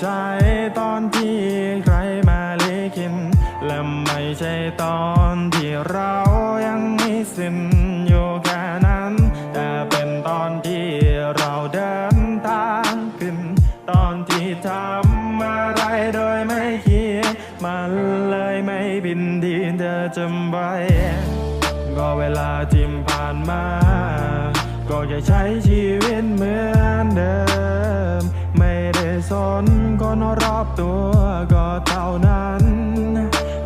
ใช่ตอนที่ใครมาลิกิน และไม่ใช่ตอนที่เรายังมีสิ้นอยู่แค่นั้น แต่เป็นตอนที่เราเดินทางขึ้น ตอนที่ทำอะไรโดยไม่คิด มันเลยไม่บินดีเธอจำไว้ก็เวลาจิมผ่านมา ก็จะใช้ชีวิตเหมือนเดิม สนคนรอบตัวก็เท่านั้น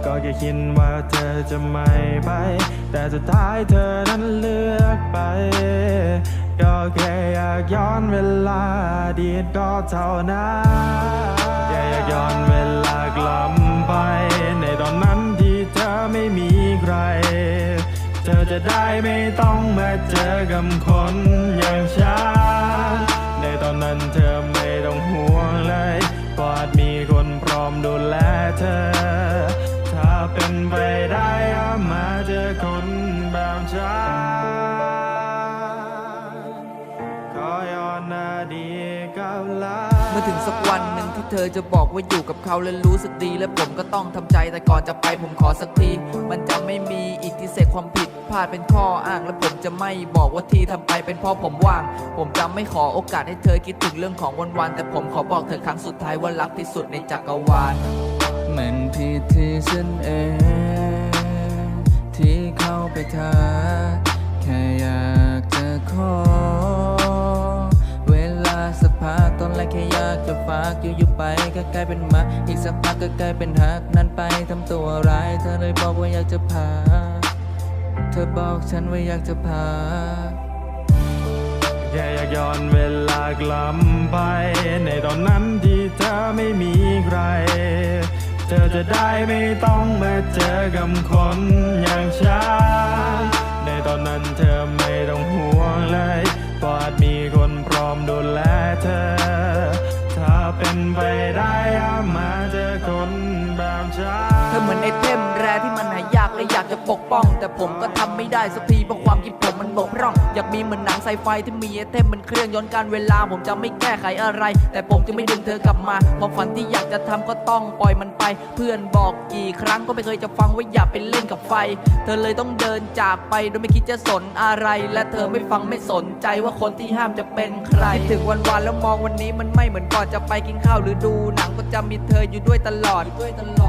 ก็แค่คิดว่าเธอจะไม่ไป แต่สุดท้ายเธอนั้นเลือกไป ก็แค่อยากย้อนเวลาดีตก็เท่านั้นแค่อยากย้อนเวลากลับไป ในตอนนั้นที่เธอไม่มีใคร เธอจะได้ไม่ต้องมาเจอกับคนอย่างฉันในตอนนั้นเธอ เมื่อถึงสักวันหนึ่งที่เธอจะบอกว่าอยู่กับเขาและรู้สึกดี และผมก็ต้องทำใจแต่ก่อนจะไปผมขอสักที มันจะไม่มีอีกที่เศษความผิดพลาดเป็นข้ออ้างและผมจะไม่บอกว่าที่ทำไปเป็นเพราะผมว่าง ผมจะไม่ขอโอกาสให้เธอคิดถึงเรื่องของวันๆแต่ผมขอบอกเธอครั้งสุดท้ายว่ารักที่สุดในจักรวาลมันผิดที่ฉันเองที่เข้าไปท้าแค่อยากจะขอ ตอนแรกแค่อยากจะฝากอยู่อยู่ๆไปก็กลายเป็นมา อีกสักพักก็กลายเป็นหักนั้นไปทำตัวร้าย เธอเลยบอกว่าอยากจะพา เธอบอกฉันว่าอยากจะพาแค่อยากย้อนเวลากลับไป ในตอนนั้นที่เธอไม่มีใคร เธอจะได้ไม่ต้องมาเจอกับคนอย่างฉันในตอนนั้นเธอไม่ต้องห่วงเลยปอดมีคนพร้อมดูแล ธอเหมือนไอเทมแรที่มันหายาก และอยากจะปกป้อง แต่ผมก็ทำไม่ได้สักทีเพราะความคิดผมมันบกพร่อง อยากมีเหมือนหนังไซไฟที่มีเทมมันเครื่องย้อนการเวลา ผมจะไม่แก้ไขอะไร แต่ผมจะไม่ดึงเธอกลับมาความฝันที่อยากจะทำก็ต้องปล่อยมันไป เพื่อนบอกกี่ครั้งก็ไม่เคยจะฟังว่าอย่าไปเล่นกับไฟ เธอเลยต้องเดินจากไปโดยไม่คิดจะสนอะไร และเธอไม่ฟังไม่สนใจว่าคนที่ห้ามจะเป็นใครถึงวันวานแล้วมองวันนี้มันไม่เหมือนก่อนจะไปกินข้าวหรือดูหนังก็จะมีเธออยู่ด้วยตลอด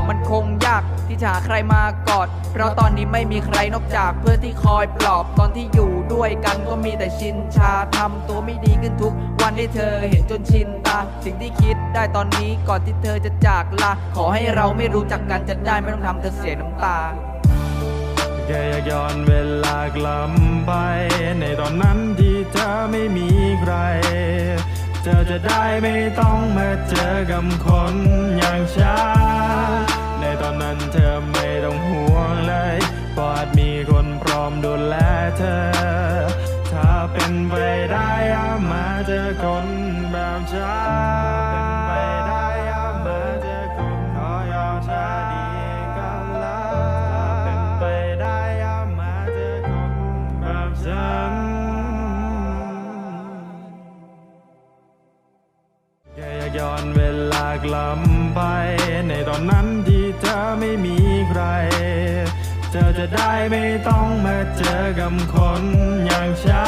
มันคงยากที่จะหาใครมากอดเพราะตอนนี้ไม่มีใครนอกจากเพื่อนที่คอยปลอบตอนที่อยู่ด้วยกันก็มีแต่ชินชาทำตัวไม่ดีขึ้นทุก วันให้เธอเห็นจนชินตา สิ่งที่คิดได้ตอนนี้ก่อนที่เธอจะจากลาขอให้เราไม่รู้จักกันจะได้ไม่ต้องทำเธอเสียน้ำตาแค่อยากย้อนเวลากลับไป ในตอนนั้นที่เธอไม่มีใคร เธอจะได้ไม่ต้องมาเจอกับคนอย่างฉันในตอนนั้นเธอไม่ต้องห่วง อมดูแลเธอ ถ้าเป็นไปได้อามาเจอคนแบบฉันเป็นไปได้อย่ามาเจอคนขอยอมชาดีกันละถ้าเป็นไปได้อามาเจอคนแบบฉันแกย้อนเวลากลับไป ในตอนนั้นที่เธอไม่มี เธอจะได้ไม่ต้องมาเจอกับคนอย่างฉั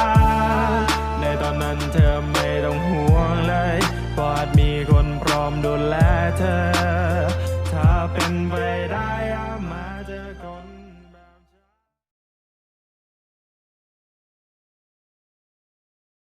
นในตอนนั้นเธอไม่ต้องห่วงเลยพอดมีคนพร้อมดูแลเธอ ถ้าเป็นไปได้มาเจอคน